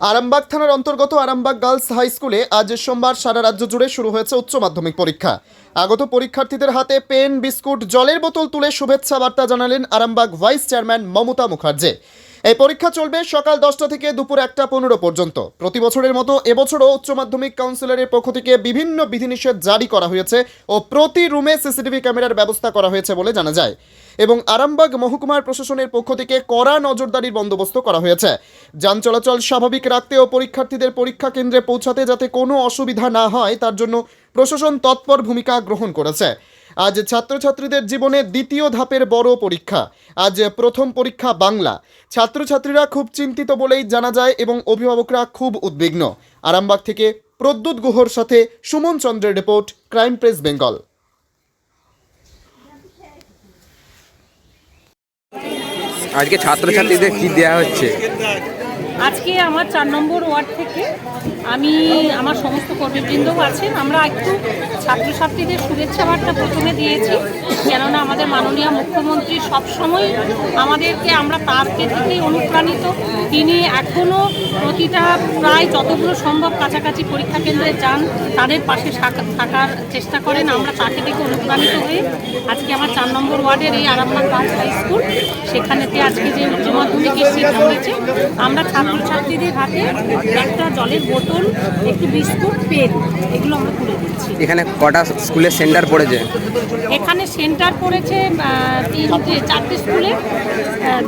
আরামবাগ থানার অন্তর্গত Arambagh girls high স্কুলে আজ সোমবার সারা রাজ্য জুড়ে শুরু হয়েছে উচ্চ মাধ্যমিক পরীক্ষা। আগত পরীক্ষার্থীদের হাতে পেন, বিস্কুট, জলের বোতল তুলে শুভেচ্ছা বার্তা জানালেন আরামবাগ ভাইস চেয়ারম্যান মমতা মুখার্জি। এই পরীক্ষা চলবে সকাল দশটা থেকে দুপুর একটা পনেরো পর্যন্ত। প্রতি বছরের মতো এবছরও উচ্চ মাধ্যমিক কাউন্সিলরের পক্ষ থেকে বিভিন্ন বিধিনিষেধ জারি করা হয়েছে ও প্রতি রুমে সিসিটিভি ক্যামেরার ব্যবস্থা করা হয়েছে বলে জানা যায়। এবং আরামবাগ মহকুমার প্রশাসনের পক্ষ থেকে কড়া নজরদারির বন্দোবস্ত করা হয়েছে। যান চলাচল স্বাভাবিক রাখতে ও পরীক্ষার্থীদের পরীক্ষা কেন্দ্রে পৌঁছাতে যাতে কোনো অসুবিধা না হয়, তার জন্য প্রশাসন তৎপর ভূমিকা গ্রহণ করেছে। আজ ছাত্রছাত্রীদের জীবনে দ্বিতীয় ধাপের বড় পরীক্ষা। আজ প্রথম পরীক্ষা বাংলা। ছাত্রছাত্রীরা খুব চিন্তিত বলেই জানা যায় এবং অভিভাবকরা খুব উদ্বিগ্ন। আরামবাগ থেকে প্রদ্যুৎ গুহর সাথে সুমন চন্দ্রের রিপোর্ট, ক্রাইম প্রেস বেঙ্গল। আজকে ছাত্রছাত্রীদের কি দেওয়া হচ্ছে? আজকে আমার চার নম্বর ওয়ার্ড থেকে আমি, আমার সমস্ত কর্মীবৃন্দও আছেন। আমরা একটু ছাত্রছাত্রীদের শুভেচ্ছা বার্তা প্রথমে দিয়েছি। কেননা আমাদের মাননীয় মুখ্যমন্ত্রী সবসময় আমাদেরকে আমরা তারকে থেকেই অনুপ্রাণিত। তিনি এখনও প্রতিটা প্রায় যতগুলো সম্ভব কাছাকাছি পরীক্ষা কেন্দ্রে যান তাদের পাশে থাকা- থাকার চেষ্টা করেন। আমরা তাকে দেখে অনুপ্রাণিত হয়ে আজকে আমার চার নম্বর ওয়ার্ডের এই আরামবাগ গার্লস হাই স্কুল সেখানেতে আজকে যে উচ্চ মাধ্যমিকের সিট হয়েছে আমরা ছাত্রছাত্রীদের হাতে একটা জলের বোতল একটু বিস্কুট পেন এগুলো আমরা তুলে দিচ্ছি। এখানে কটা স্কুলের সেন্টার পড়েছে? এখানে সেন্টার পড়েছে আহ, তিনটে চারটে স্কুলে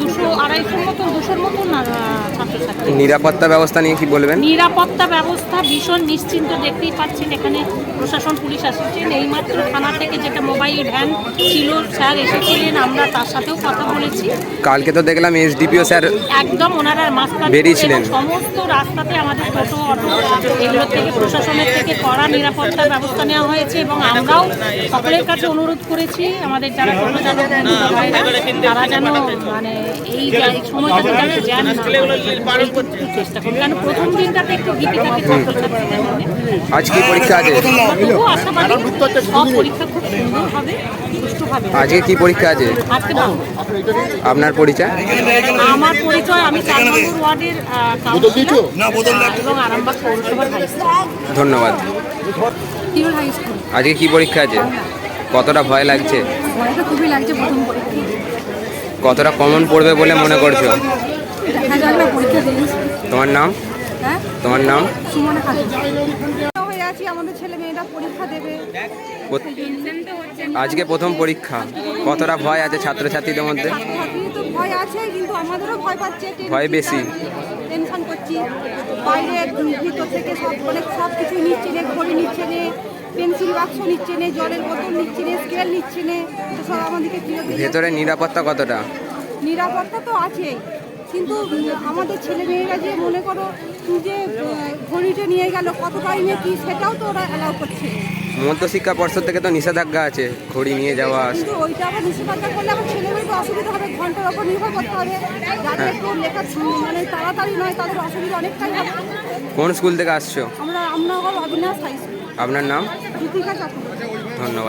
দুশো আড়াইশোর মতন দুশোর মতন ছাত্রছাত্রী। নিরাপত্তা ব্যবস্থা নিয়ে কি বলবেন? নিরাপত্তা ব্যবস্থা ভীষণ নিশ্চিন্ত দেখতেই পাচ্ছেন এখানে প্রশাসন পুলিশ আসছেন। এইমাত্র থানা থেকে যেটা মোবাইল ভ্যান ছিল স্যার এসেছিলেন আমরা তার সাথেও কথা বলেছি। কালকে তো দেখলাম এসডিপিও স্যার একদম ওনারা মাস্ক বেরিয়েছিলেন। সমস্ত রাস্তাতে আমাদের টোটো অটো এগুলো থেকে প্রশাসনের থেকে কড়া নিরাপত্তার ব্যবস্থা নেওয়া হয়েছে এবং আমরাও সকলের কাছে অনুরোধ করেছি আমাদের যারা তারা যেন মানে এই সময়টাতে যেন জ্যাম না এইটুকু চেষ্টা করুন। কারণ প্রথম দিনটাতে একটু ভীতি থাকে ছাত্রছাত্রীদের মনে আজ কি পরীক্ষা আছে। সব পরীক্ষা খুব সুন্দর হবে আজকে কি পরীক্ষা আছে? আপনার পরিচয়? আমার পরিচয় আমি ওয়ার্ডের আরামবাগ পৌরসভার ধন্যবাদ। Tirol high school? আজকে কি পরীক্ষা আছে? কতটা ভয় লাগছে? ভয়টা খুবই লাগছে প্রথম কতটা কমন পড়বে বলে মনে করছ? তোমার নাম? হ্যাঁ? তোমার নাম? সুমনা খাতুন। আছি আমাদের ছেলে মেয়েরা পরীক্ষা দেবে। আজকে প্রথম পরীক্ষা। কতটা ভয় আছে ছাত্রছাত্রীদের মধ্যে? ভয় আছে কিন্তু আমাদেরও ভয় পাচ্ছে। ভয় বেশি। টেনশন করছি। বাইরে ভিতর থেকে সব মানে সব নিচ্ছে নে ঘড়ি নিচ্ছে নে পেন্সিল বাক্স নিচ্ছে নে জলের বোতল নিচ্ছে নে স্কেল নিচ্ছে নে তো সব আমাদেরকে ফিরত ভেতরে নিরাপত্তা কতটা? নিরাপত্তা তো আছেই কিন্তু আমাদের ছেলে মেয়েরা যে মনে করো যে ঘড়িটা নিয়ে গেল কত টাইমে কি সেটাও তো ওরা অ্যালাউ করছে। মধ্যশিক্ষা পর্ষদ থেকে তো নিষেধাজ্ঞা আছে ঘড়ি নিয়ে যাওয়া কিন্তু ওইটা আবার নিষেধাজ্ঞা করলে আমার ছেলে অসুবিধা হবে ঘণ্টার ওপর নির্ভর করতে হবে। যাদের একটু লেখা মানে তাড়াতাড়ি নয় তাদের অসুবিধা অনেকটাই হবে। কোন স্কুল থেকে আসছো? আমরা আমরা অবিনাশ হাই স্কুল আপনার নাম? ধন্যবাদ।